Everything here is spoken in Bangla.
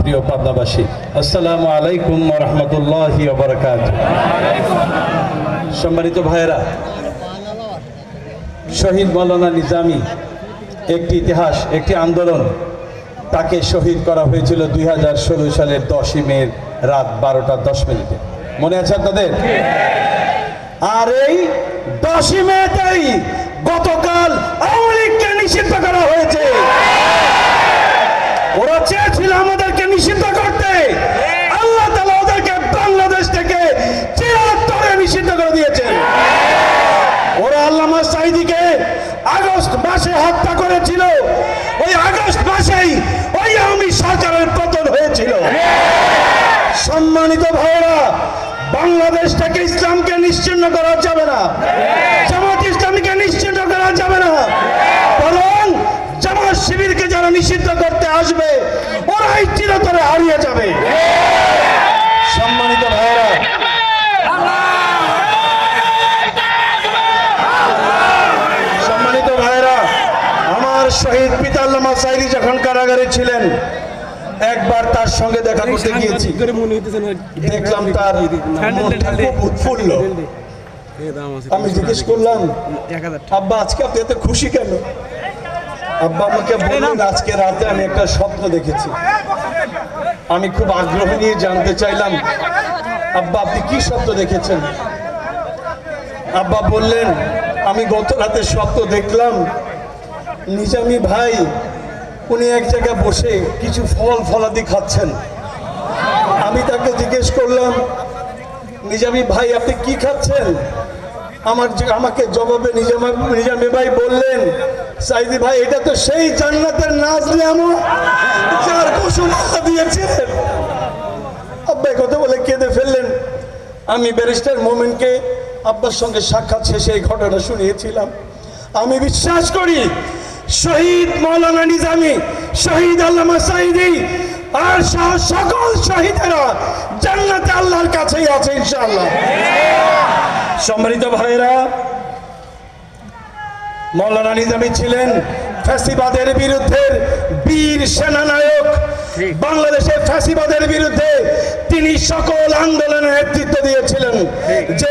প্রিয় পাবনাবাসী, আসসালামু আলাইকুম রহমতুল্লাহি সম্মানিত ভাইয়েরা, শহীদ মৌলানা নিজামী, একটি ইতিহাস, একটি আন্দোলন, তাকে শহীদ করা হয়েছিল দুই হাজার ষোলো সালের দশই মে রাত বারোটা দশ মিনিটে। মনে আছে আপনাদের? আর এই দশই মেতেই গতকাল আওয়ামী লীগকে নিষিদ্ধ করা হয়েছে ওরা চেয়েছিল আমাদেরকে নিষিদ্ধ করতে। আল্লাহ তালা ওদেরকে বাংলাদেশ থেকে চিরতরে নিষিদ্ধ করে দিয়েছেন। ওরা আল্লামা সাইদিকে আগস্ট মাসে হত্যা করেছিল। ওই আগস্ট মাসেই ওই আওয়ামী সরকারের পতন হয়েছিল। সম্মানিত ভাইরা বাংলাদেশ থেকে ইসলামকে নিশ্চিন্ন করা যাবে না। জামাত ইসলামীকে নিশ্চিন্ন করা যাবে না। বরং জামাত শিবিরকে যারা নিষিদ্ধ করতে আসবে, ওরাই চিরতরে হারিয়ে যাবে। সম্মানিত ভাইরা সম্মানিত ভাইরা আমার শহীদ পিতা আল্লামা সাইদি যখন কারাগারে ছিলেন, একবার তার সঙ্গে দেখা করতে গিয়েছি। দেখলাম তার উৎফুল্ল। আমি জিজ্ঞেস করলাম, আব্বা, আজকে আপনি এত খুশি কেন? আব্বা আমাকে বললেন আজকে রাতে আমি একটা স্বপ্ন দেখেছি। আমি খুব আগ্রহ নিয়ে জানতে চাইলাম আব্বা আপনি কি স্বপ্ন দেখেছেন? আব্বা বললেন আমি গত রাতে স্বপ্ন দেখলাম নিজামি ভাই উনি এক জায়গায় বসে কিছু ফল ফলাদি খাচ্ছেন। আমি তাকে জিজ্ঞেস করলাম নিজামি ভাই আপনি কি খাচ্ছেন? আমার আমাকে জবাবে নিজামা নিজামি ভাই বললেন সাইদি ভাই, এটা তো সেই জান্নাতের নাচ নিয়ামত যার ঘোষণা দিয়েছিলেন আব্বা এই কথা বলে কেঁদে ফেললেন। আমি ব্যারিস্টার মোমেনকে আব্বার সঙ্গে সাক্ষাৎ শেষে এই ঘটনা শুনিয়েছিলাম। আমি বিশ্বাস করি, শহীদ মৌলানা নিজামী, শহীদ আল্লামা সাইদি, আর সহ সকল শহীদেরা জান্নাতে আল্লাহর কাছেই আছে ইনশাআল্লাহ। সম্মানিত ভাইরা মৌলানা নিজামী ছিলেন ফ্যাসিবাদের বিরুদ্ধে বীর সেনানায়ক। বাংলাদেশের ফ্যাসিবাদের বিরুদ্ধে তিনি সকল আন্দোলনের নেতৃত্ব দিয়েছিলেন। যে